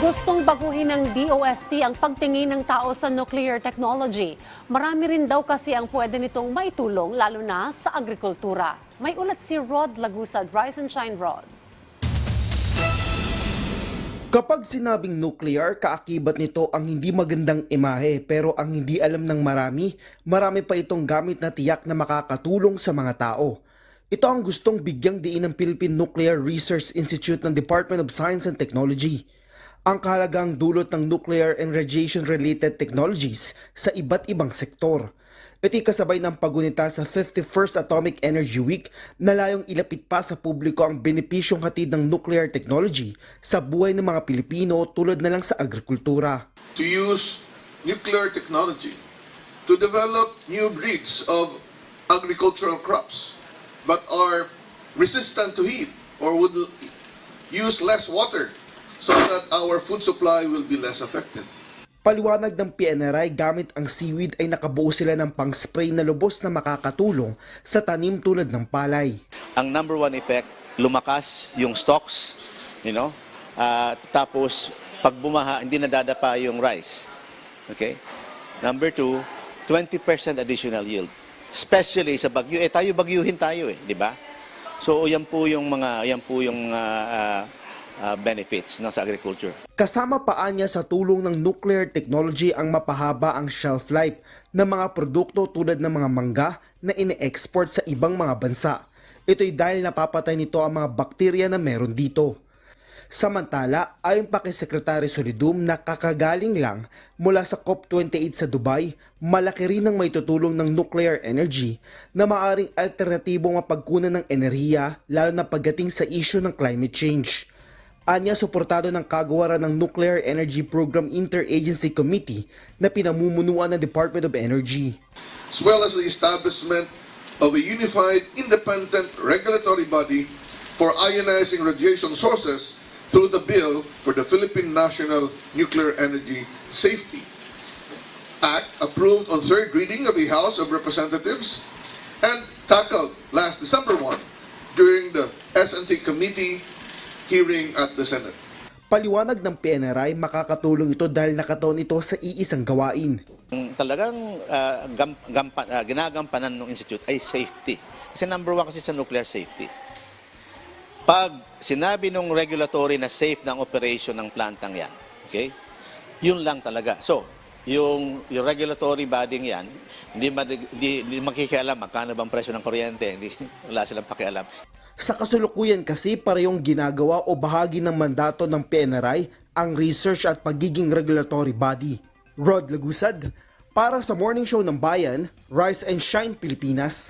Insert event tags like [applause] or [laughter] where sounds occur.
Gustong baguhin ng DOST ang pagtingin ng tao sa nuclear technology. Marami rin daw kasi ang pwede nitong maitulong lalo na sa agrikultura. May ulat si Rod Lagusad, Rise and Shine Rod. Kapag sinabing nuclear, kaakibat nito ang hindi magandang imahe pero ang hindi alam ng marami, marami pa itong gamit na tiyak na makakatulong sa mga tao. Ito ang gustong bigyang diin ng Philippine Nuclear Research Institute ng Department of Science and Technology. Ang kahalagang dulot ng nuclear and radiation-related technologies sa iba't ibang sektor. Ito'y kasabay ng pagunita sa 51st Atomic Energy Week na layong ilapit pa sa publiko ang benepisyong hatid ng nuclear technology sa buhay ng mga Pilipino tulad na lang sa agrikultura. to use nuclear technology to develop new breeds of agricultural crops that are resistant to heat or would use less water so that our food supply will be less affected. Paliwanag ng PNRI gamit ang seaweed ay nakabuo sila ng pang-spray na lubos na makakatulong sa tanim tulad ng palay. ang number one effect, lumakas yung stocks, you know, Ah, tapos pag bumaha, hindi nadadapa yung rice. Okay? Number two, 20% additional yield. Especially sa bagyo. Eh, tayo bagyuhin tayo eh, di ba? So, yan po yung mga, yan po yung ah, ah, ah, benefits no, sa agriculture. Kasama pa niya sa tulong ng nuclear technology ang mapahaba ang shelf life ng mga produkto tulad ng mga mangga na ine-export sa ibang mga bansa. Ito'y dahil napapatay nito ang mga bakterya na meron dito. Samantala, ayon pa kay Secretary Solidum na kakagaling lang mula sa COP28 sa Dubai, malaki rin ang may tutulong ng nuclear energy na maaring alternatibong mapagkunan ng enerhiya lalo na pagdating sa issue ng climate change. Anya suportado ng kagawaran ng Nuclear Energy Program Interagency Committee na pinamumunuan ng Department of Energy. as well as the establishment of a unified independent regulatory body for ionizing radiation sources through the bill for the Philippine National Nuclear Energy Safety Act approved on third reading of the House of Representatives and tackled last December 1 during the S&T committee hearing at the Senate. Paliwanag ng PNRI, makakatulong ito dahil nakataon ito sa iisang gawain. Ang talagang ah, gam, gampa- ah, ginagampanan ng institute ay safety. Kasi number one kasi sa nuclear safety. Pag sinabi ng regulatory na safe ng operation ng plantang yan, okay? Yun lang talaga. So, yung, yung regulatory body yan, hindi, madig- hindi, hindi makikialam magkano bang presyo ng kuryente, hindi, [laughs] wala silang pakialam. Sa kasulukuyan kasi parehong ginagawa o bahagi ng mandato ng PNRI ang research at pagiging regulatory body. Rod Lagusad, para sa Morning Show ng Bayan, Rise and Shine Pilipinas.